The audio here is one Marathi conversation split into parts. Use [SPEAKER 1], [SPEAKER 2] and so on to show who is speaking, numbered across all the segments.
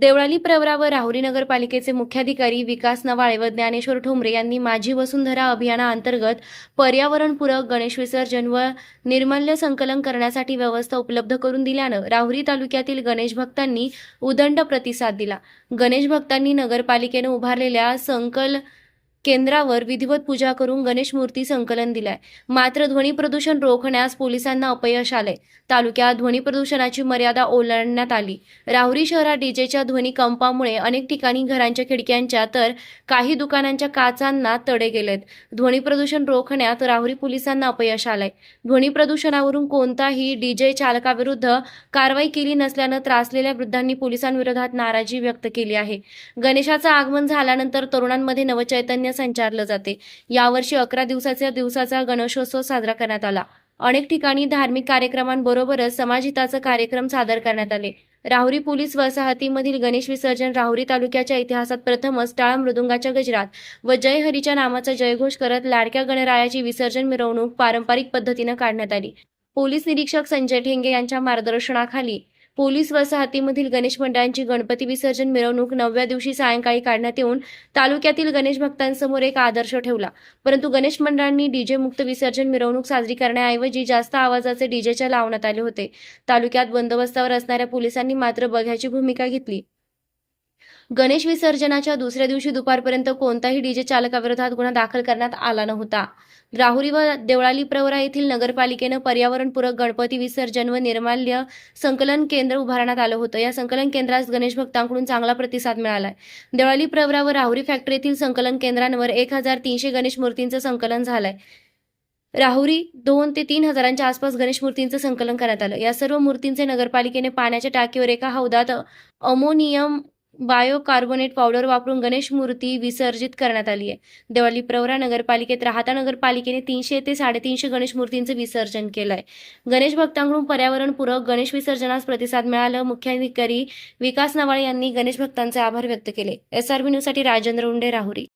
[SPEAKER 1] देवळाली प्रवरा व राहुरी नगरपालिकेचे मुख्याधिकारी विकास नवाळे व ज्ञानेश्वर ठोंबरे यांनी माझी वसुंधरा अभियानाअंतर्गत पर्यावरणपूरक गणेश विसर्जन व निर्मल्य संकलन करण्यासाठी व्यवस्था उपलब्ध करून दिल्यानं राहुरी तालुक्यातील गणेश भक्तांनी उदंड प्रतिसाद दिला. गणेश भक्तांनी नगरपालिकेनं उभारलेल्या संकल केंद्रावर विधिवत पूजा करून गणेश मूर्ती संकलन दिलाय. मात्र ध्वनी प्रदूषण रोखण्यास पोलिसांना अपयश आले तालुक्यात ध्वनी प्रदूषणाची मर्यादा ओलांडण्यात आली. राहुरी शहरात डीजेच्या ध्वनी कंपामुळे अनेक ठिकाणी घरांच्या खिडक्यांच्या तर काही दुकानांच्या काचांना तडे गेलेत. ध्वनी प्रदूषण रोखण्यात राहुरी पोलिसांना अपयश आलंय. ध्वनी प्रदूषणावरून कोणताही डीजे चालकाविरुद्ध कारवाई केली नसल्यानं त्रासलेल्या वृद्धांनी पोलिसांविरोधात नाराजी व्यक्त केली आहे. गणेशाचं आगमन झाल्यानंतर तरुणांमध्ये नवचैतन्य संचारलं जाते. यावर्षी अकरा दिवसाच्या दिवसाचा गणेशोत्सव साजरा करण्यात आला. अनेक ठिकाणी धार्मिक कार्यक्रमांबरोबरच समाजहिताचे कार्यक्रम सादर करण्यात आले. राहुरी पोलीस वसाहतीमधील गणेश विसर्जन राहुरी तालुक्याच्या इतिहासात प्रथमच टाळ मृदुंगाच्या गजरात व जय हरीच्या नामाचा जयघोष करत लाडक्या गणरायाची विसर्जन मिरवणूक पारंपरिक पद्धतीनं काढण्यात आली. पोलीस निरीक्षक संजय ठेंगे यांच्या मार्गदर्शनाखाली पोलीस वसाहतीमधील गणेश मंडळांची गणपती विसर्जन मिरवणूक नवव्या दिवशी सायंकाळी काढण्यात येऊन तालुक्यातील गणेश भक्तांसमोर एक आदर्श ठेवला. परंतु गणेश मंडळांनी डीजे मुक्त विसर्जन मिरवणूक साजरी करण्याऐवजी जास्त आवाजाचे डीजेच्या लावण्यात आले होते. तालुक्यात बंदोबस्तावर असणाऱ्या पोलिसांनी मात्र बघ्याची भूमिका घेतली. गणेश विसर्जनाच्या दुसऱ्या दिवशी दुपारपर्यंत कोणताही डीजे चालकाविरोधात गुन्हा दाखल करण्यात आला नव्हता. राहुरी व देवळाली प्रवरा येथील नगरपालिकेनं पर्यावरणपूरक गणपती विसर्जन व निर्माल्य संकलन केंद्र उभारण्यात आलं होतं. या संकलन केंद्रास गणेश भक्तांकडून चांगला प्रतिसाद मिळालाय. देवळाली प्रवरा व राहुरी फॅक्टरी येथील संकलन केंद्रांवर एक हजार तीनशे गणेश मूर्तींचं संकलन झालंय. राहुरी दोन ते तीन हजारांच्या आसपास गणेश मूर्तींचं संकलन करण्यात आलं. या सर्व मूर्तींचे नगरपालिकेने पाण्याच्या टाकीवर एका हौदात अमोनियम बायोकार्बोनेट पावडर वापरून गणेश मूर्ती विसर्जित करण्यात आली आहे. देवाली प्रवरा नगरपालिकेत राहता नगरपालिकेने तीनशे ते साडेतीनशे गणेश मूर्तींचं विसर्जन केलं आहे गणेश भक्तांकडून पर्यावरणपूरक गणेश विसर्जनास प्रतिसाद मिळाला. मुख्याधिकारी विकास नवाळे यांनी गणेश भक्तांचे आभार व्यक्त केले. एस आर न्यूजसाठी राजेंद्र उंडे राहुरी.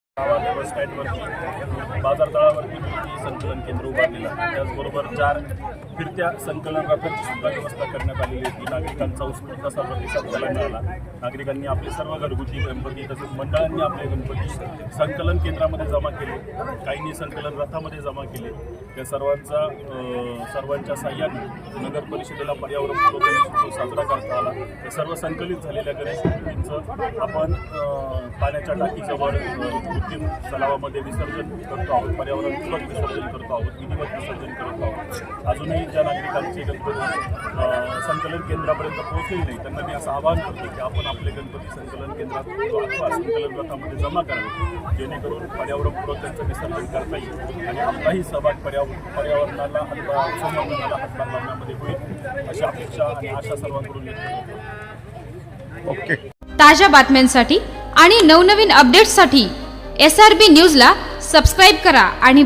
[SPEAKER 2] संकलन केंद्र उभारलेलं आहे त्याचबरोबर चार फिरत्या संकलन रथाची सुद्धा व्यवस्था करण्यात आलेली होती नागरिकांचा उत्स्फूर्त असा प्रतिसाद त्याला मिळाला. नागरिकांनी आपले सर्व घरगुती गणपती तसेच मंडळांनी आपले गणपती संकलन केंद्रामध्ये जमा केले. काहींनी संकलन रथामध्ये जमा केले. त्या सर्वांचा सर्वांच्या साह्याने नगर परिषदेला पर्यावरण साजरा करता आला. त्या सर्व संकलित झालेल्या गणेश मूर्तींचं आपण पाण्याच्या टाकीजवळ कृत्रिम तलावामध्ये विसर्जन करतो आहोत. पर्यावरणपूरक विसर्जन करतो आहोत विधिवत विसर्जन करतो आहोत. अजूनही ज्या नागरिकांचे गणपती संकलन केंद्रापर्यंत पोहोचले नाही त्यांना मी असं आवाहन करतो की आपण आपले गणपती संकलन केंद्रात अथवा संकलन रथामध्ये जमा करावे जेणेकरून पर्यावरणपूर्वक त्यांचं विसर्जन करता येईल आणि आपलाही सहभाग पर्याव पर्यावरणाला हातभार संवर्धनाला हातभार लावण्यामध्ये होईल अशी अपेक्षा आणि आशा सर्वांकडून व्यक्त करतो.
[SPEAKER 3] ताज्या बातम्यांसाठी आणि नवनवीन अपडेट्ससाठी एस आर बी न्यूजला सबस्क्राईब करा आणि